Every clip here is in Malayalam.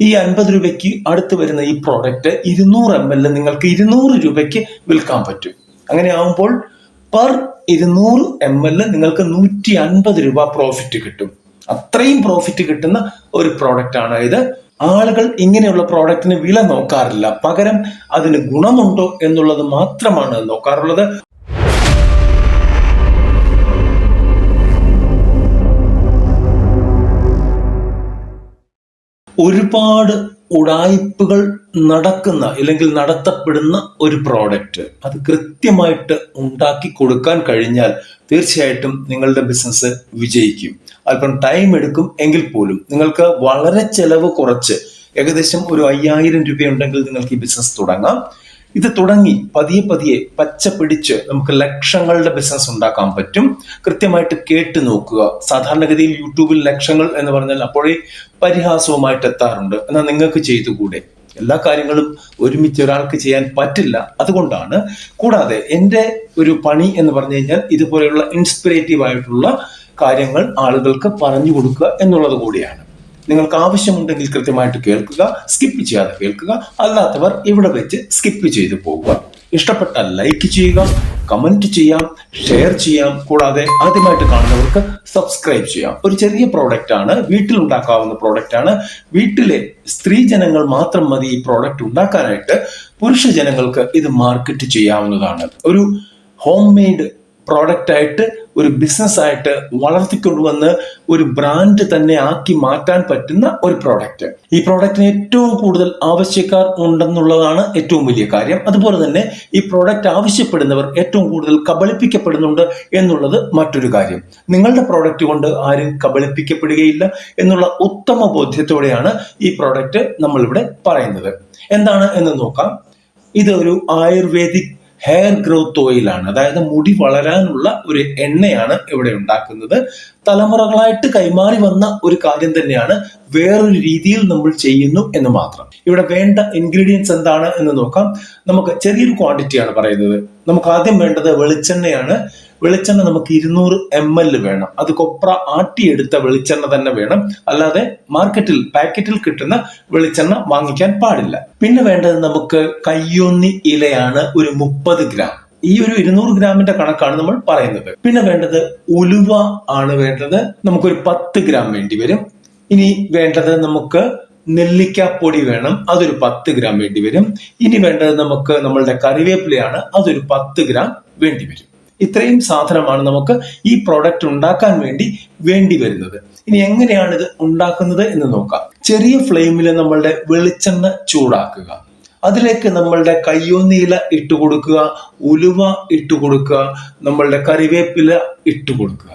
ഈ അൻപത് രൂപയ്ക്ക് അടുത്ത് വരുന്ന ഈ പ്രോഡക്റ്റ് ഇരുന്നൂറ് എം എൽ നിങ്ങൾക്ക് ഇരുന്നൂറ് രൂപയ്ക്ക് വിൽക്കാൻ പറ്റും. അങ്ങനെ ആവുമ്പോൾ പെർ ഇരുന്നൂറ് എം എൽ നിങ്ങൾക്ക് നൂറ്റി അൻപത് രൂപ പ്രോഫിറ്റ് കിട്ടും. അത്രയും പ്രോഫിറ്റ് കിട്ടുന്ന ഒരു പ്രോഡക്റ്റ് ആണ് ഇത്. ആളുകൾ ഇങ്ങനെയുള്ള പ്രോഡക്റ്റിന് വില നോക്കാറില്ല. പകരം അതിന് ഗുണമുണ്ടോ എന്നുള്ളത് മാത്രമാണ് നോക്കാറുള്ളത്. ഒരുപാട് ഉടായ്പകൾ നടക്കുന്ന അല്ലെങ്കിൽ നടത്തപ്പെടുന്ന ഒരു പ്രോഡക്റ്റ് അത് കൃത്യമായിട്ട് ഉണ്ടാക്കി കൊടുക്കാൻ കഴിഞ്ഞാൽ തീർച്ചയായിട്ടും നിങ്ങളുടെ ബിസിനസ് വിജയിക്കും. അല്പം ടൈം എടുക്കും എങ്കിൽ പോലും നിങ്ങൾക്ക് വളരെ ചെലവ് കുറച്ച് ഏകദേശം ഒരു അയ്യായിരം രൂപയുണ്ടെങ്കിൽ നിങ്ങൾക്ക് ഈ ബിസിനസ് തുടങ്ങാം. ഇത് തുടങ്ങി പതിയെ പതിയെ പച്ച പിടിച്ച് നമുക്ക് ലക്ഷങ്ങളുടെ ബിസിനസ് ഉണ്ടാക്കാൻ പറ്റും. കൃത്യമായിട്ട് കേട്ട് നോക്കുക. സാധാരണഗതിയിൽ യൂട്യൂബിൽ ലക്ഷങ്ങൾ എന്ന് പറഞ്ഞാൽ അപ്പോഴേ പരിഹാസവുമായിട്ട് എത്താറുണ്ട്. എന്നാൽ നിങ്ങൾക്ക് ചെയ്തുകൂടെ? എല്ലാ കാര്യങ്ങളും ഒരുമിച്ച് ഒരാൾക്ക് ചെയ്യാൻ പറ്റില്ല. അതുകൊണ്ടാണ് കൂടാതെ എന്റെ ഒരു പണി എന്ന് പറഞ്ഞു കഴിഞ്ഞാൽ ഇതുപോലെയുള്ള ഇൻസ്പിറേറ്റീവ് ആയിട്ടുള്ള കാര്യങ്ങൾ ആളുകൾക്ക് പറഞ്ഞു കൊടുക്കുക എന്നുള്ളത് കൂടിയാണ്. നിങ്ങൾക്ക് ആവശ്യമുണ്ടെങ്കിൽ കൃത്യമായിട്ട് കേൾക്കുക സ്കിപ്പ് ചെയ്യാതെ കേൾക്കുക അല്ലാത്തവർ ഇവിടെ വെച്ച് സ്കിപ്പ് ചെയ്തു പോകുക ഇഷ്ടപ്പെട്ടാൽ ലൈക്ക് ചെയ്യുക കമന്റ് ചെയ്യാം ഷെയർ ചെയ്യാം. കൂടാതെ ആദ്യമായിട്ട് കാണുന്നവർക്ക് സബ്സ്ക്രൈബ് ചെയ്യാം. ഒരു ചെറിയ പ്രോഡക്റ്റ് ആണ് വീട്ടിൽ ഉണ്ടാക്കാവുന്ന പ്രോഡക്റ്റ് ആണ്. വീട്ടിലെ സ്ത്രീ ജനങ്ങൾ മാത്രം മതി ഈ പ്രോഡക്റ്റ് ഉണ്ടാക്കാനായിട്ട്. പുരുഷ ജനങ്ങൾക്ക് ഇത് മാർക്കറ്റ് ചെയ്യാവുന്നതാണ്. ഒരു ഹോം മെയ്ഡ് പ്രോഡക്റ്റ് ആയിട്ട് ഒരു ബിസിനസ് ആയിട്ട് വളർത്തിക്കൊണ്ടുവന്ന് ഒരു ബ്രാൻഡ് തന്നെ ആക്കി മാറ്റാൻ പറ്റുന്ന ഒരു പ്രോഡക്റ്റ് ഈ പ്രോഡക്റ്റിന് ഏറ്റവും കൂടുതൽ ആവശ്യക്കാർ ഉണ്ടെന്നുള്ളതാണ് ഏറ്റവും വലിയ കാര്യം. അതുപോലെ തന്നെ ഈ പ്രോഡക്റ്റ് ആവശ്യപ്പെടുന്നവർ ഏറ്റവും കൂടുതൽ കബളിപ്പിക്കപ്പെടുന്നുണ്ട് എന്നുള്ളത് മറ്റൊരു കാര്യം. നിങ്ങളുടെ പ്രോഡക്റ്റ് കൊണ്ട് ആരും കബളിപ്പിക്കപ്പെടുകയില്ല എന്നുള്ള ഉത്തമ ബോധ്യത്തോടെയാണ് ഈ പ്രോഡക്റ്റ് നമ്മളിവിടെ പറയുന്നത്. എന്താണ് എന്ന് നോക്കാം. ഇതൊരു ആയുർവേദിക് ഹെയർ ഗ്രോത്ത് ഓയിലാണ് അതായത് മുടി വളരാനുള്ള ഒരു എണ്ണയാണ് ഇവിടെ ഉണ്ടാക്കുന്നത്. തലമുറകളായിട്ട് കൈമാറി വന്ന ഒരു കാര്യം തന്നെയാണ് വേറൊരു രീതിയിൽ നമ്മൾ ചെയ്യുന്നു എന്ന് മാത്രം. ഇവിടെ വേണ്ട ഇൻഗ്രീഡിയൻസ് എന്താണ് എന്ന് നോക്കാം. നമുക്ക് ചെറിയൊരു ക്വാണ്ടിറ്റിയാണ് പറയുന്നത്. നമുക്ക് ആദ്യം വേണ്ടത് വെളിച്ചെണ്ണയാണ്. വെളിച്ചെണ്ണ നമുക്ക് ഇരുന്നൂറ് എം എൽ വേണം. അത് കൊപ്ര ആട്ടിയെടുത്ത വെളിച്ചെണ്ണ തന്നെ വേണം. അല്ലാതെ മാർക്കറ്റിൽ പാക്കറ്റിൽ കിട്ടുന്ന വെളിച്ചെണ്ണ വാങ്ങിക്കാൻ പാടില്ല. പിന്നെ വേണ്ടത് നമുക്ക് കയ്യൊന്നി ഇലയാണ് ഒരു മുപ്പത് ഗ്രാം. ഈ ഒരു ഇരുന്നൂറ് ഗ്രാമിന്റെ കണക്കാണ് നമ്മൾ പറയുന്നത്. പിന്നെ വേണ്ടത് ഉലുവ ആണ് വേണ്ടത്. നമുക്കൊരു പത്ത് ഗ്രാം വേണ്ടി വരും. ഇനി വേണ്ടത് നമുക്ക് നെല്ലിക്കാപ്പൊടി വേണം. അതൊരു പത്ത് ഗ്രാം വേണ്ടി വരും. ഇനി വേണ്ടത് നമുക്ക് നമ്മളുടെ കറിവേപ്പിലയാണ് അതൊരു പത്ത് ഗ്രാം വേണ്ടി വരും. ഇത്രയും സാധനമാണ് നമുക്ക് ഈ പ്രോഡക്റ്റ് ഉണ്ടാക്കാൻ വേണ്ടി വേണ്ടി വരുന്നത്. ഇനി എങ്ങനെയാണ് ഇത് ഉണ്ടാക്കുന്നത് എന്ന് നോക്കാം. ചെറിയ ഫ്ലെയിമിൽ നമ്മളുടെ വെളിച്ചെണ്ണ ചൂടാക്കുക. അതിലേക്ക് നമ്മളുടെ കയ്യോന്നിയില ഇട്ട് കൊടുക്കുക ഉലുവ ഇട്ട് കൊടുക്കുക നമ്മളുടെ കറിവേപ്പില ഇട്ട് കൊടുക്കുക.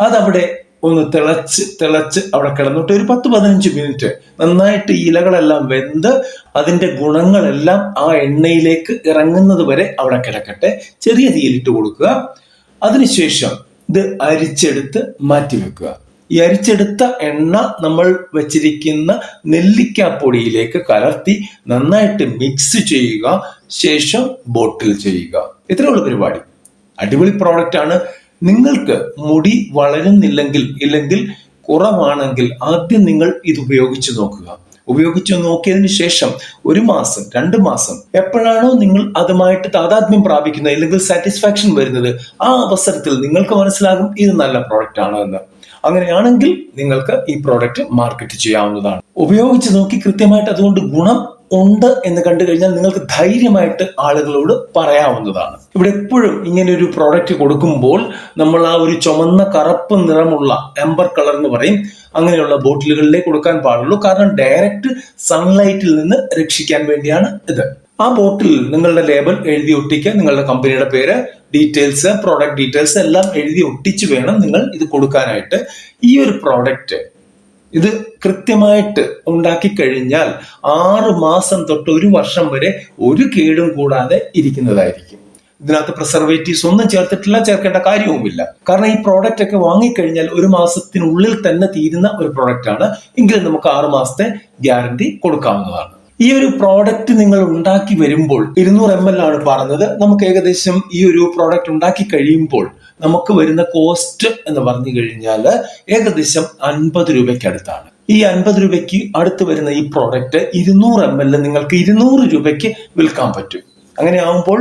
അതവിടെ ഒന്ന് തിളച്ച് തിളച്ച് അവിടെ കിടന്നിട്ട്. ഒരു പത്ത് പതിനഞ്ച് മിനിറ്റ് നന്നായിട്ട് ഇലകളെല്ലാം വെന്ത് അതിന്റെ ഗുണങ്ങളെല്ലാം ആ എണ്ണയിലേക്ക് ഇറങ്ങുന്നത് വരെ അവിടെ കിടക്കട്ടെ. ചെറിയ തീയിലിട്ട് കൊടുക്കുക. അതിനുശേഷം ഇത് അരിച്ചെടുത്ത് മാറ്റി വെക്കുക. ഈ അരിച്ചെടുത്ത എണ്ണ നമ്മൾ വെച്ചിരിക്കുന്ന നെല്ലിക്കാപ്പൊടിയിലേക്ക് കലർത്തി നന്നായിട്ട് മിക്സ് ചെയ്യുക. ശേഷം ബോട്ടിൽ ചെയ്യുക. ഇത്രയുള്ള പരിപാടി. അടിപൊളി പ്രോഡക്റ്റ് ആണ്. നിങ്ങൾക്ക് മുടി വളരുന്നില്ലെങ്കിൽ ഇല്ലെങ്കിൽ കുറവാണെങ്കിൽ ആദ്യം നിങ്ങൾ ഇത് ഉപയോഗിച്ച് നോക്കുക. ഉപയോഗിച്ച് നോക്കിയതിന് ശേഷം ഒരു മാസം രണ്ട് മാസം എപ്പോഴാണോ നിങ്ങൾ അതുമായിട്ട് താതാത്മ്യം പ്രാപിക്കുന്നത് അല്ലെങ്കിൽ സാറ്റിസ്ഫാക്ഷൻ വരുന്നത് ആ അവസരത്തിൽ നിങ്ങൾക്ക് മനസ്സിലാകും ഇത് നല്ല പ്രോഡക്റ്റ് ആണ് എന്ന്. അങ്ങനെയാണെങ്കിൽ നിങ്ങൾക്ക് ഈ പ്രോഡക്റ്റ് മാർക്കറ്റ് ചെയ്യാവുന്നതാണ്. ഉപയോഗിച്ച് നോക്കി കൃത്യമായിട്ട് അതുകൊണ്ട് ഗുണം ഉണ്ട് എന്ന് കണ്ടു കഴിഞ്ഞാൽ നിങ്ങൾക്ക് ധൈര്യമായിട്ട് ആളുകളോട് പറയാവുന്നതാണ്. ഇവിടെ എപ്പോഴും ഇങ്ങനെ ഒരു പ്രോഡക്റ്റ് കൊടുക്കുമ്പോൾ നമ്മൾ ആ ഒരു ചുമന്ന കറുപ്പ് നിറമുള്ള എംബർ കളർ എന്ന് പറയും. അങ്ങനെയുള്ള ബോട്ടിലുകളിലേ കൊടുക്കാൻ പാടുള്ളൂ. കാരണം ഡയറക്റ്റ് സൺലൈറ്റിൽ നിന്ന് രക്ഷിക്കാൻ വേണ്ടിയാണ് ഇത്. ആ ബോട്ടിൽ നിങ്ങളുടെ ലേബൽ എഴുതി ഒട്ടിക്കുക. നിങ്ങളുടെ കമ്പനിയുടെ പേര് ഡീറ്റെയിൽസ് പ്രോഡക്റ്റ് ഡീറ്റെയിൽസ് എല്ലാം എഴുതി ഒട്ടിച്ച് വേണം നിങ്ങൾ ഇത് കൊടുക്കാനായിട്ട്. ഈ ഒരു പ്രോഡക്റ്റ് ഇത് കൃത്യമായിട്ട് ഉണ്ടാക്കി കഴിഞ്ഞാൽ ആറ് മാസം തൊട്ട് ഒരു വർഷം വരെ ഒരു കേടും കൂടാതെ ഇരിക്കുന്നതായിരിക്കും. ഇതിനകത്ത് പ്രിസർവേറ്റീവ്സ് ഒന്നും ചേർത്തിട്ടില്ല ചേർക്കേണ്ട കാര്യവുമില്ല. കാരണം ഈ പ്രോഡക്റ്റ് ഒക്കെ വാങ്ങിക്കഴിഞ്ഞാൽ ഒരു മാസത്തിനുള്ളിൽ തന്നെ തീരുന്ന ഒരു പ്രോഡക്റ്റ് ആണ്. എങ്കിലും നമുക്ക് ആറ് മാസത്തെ ഗ്യാരണ്ടി കൊടുക്കാവുന്നതാണ്. ഈ ഒരു പ്രോഡക്റ്റ് നിങ്ങൾ ഉണ്ടാക്കി വരുമ്പോൾ ഇരുന്നൂറ് എം എൽ ആണ് പറഞ്ഞത്. നമുക്ക് ഏകദേശം ഈ ഒരു പ്രോഡക്റ്റ് ഉണ്ടാക്കി കഴിയുമ്പോൾ നമുക്ക് വരുന്ന കോസ്റ്റ് എന്ന് പറഞ്ഞു കഴിഞ്ഞാൽ ഏകദേശം അൻപത് രൂപയ്ക്ക് അടുത്താണ്. ഈ അൻപത് രൂപയ്ക്ക് അടുത്ത് വരുന്ന ഈ പ്രോഡക്റ്റ് ഇരുന്നൂറ് എം എൽ നിങ്ങൾക്ക് ഇരുന്നൂറ് രൂപയ്ക്ക് വിൽക്കാൻ പറ്റും. അങ്ങനെ ആവുമ്പോൾ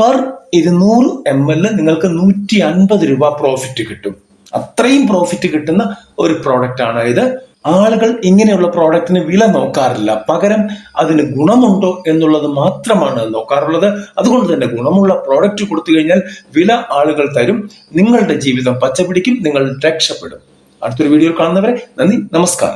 പെർ ഇരുന്നൂറ് എം എൽ നിങ്ങൾക്ക് നൂറ്റി അൻപത് രൂപ പ്രോഫിറ്റ് കിട്ടും. അത്രയും പ്രോഫിറ്റ് കിട്ടുന്ന ഒരു പ്രോഡക്റ്റ് ആണ് ഇത്. ആളുകൾ ഇങ്ങനെയുള്ള പ്രോഡക്റ്റിന് വില നോക്കാറില്ല. പകരം അതിന് ഗുണമുണ്ടോ എന്നുള്ളത് മാത്രമാണ് നോക്കാറുള്ളത്. അതുകൊണ്ട് തന്നെ ഗുണമുള്ള പ്രോഡക്റ്റ് കൊടുത്തു കഴിഞ്ഞാൽ വില ആളുകൾ തരും നിങ്ങളുടെ ജീവിതം പച്ചപിടിക്കും നിങ്ങൾ രക്ഷപ്പെടും. അടുത്തൊരു വീഡിയോ കാണുന്നവരെ നന്ദി നമസ്കാരം.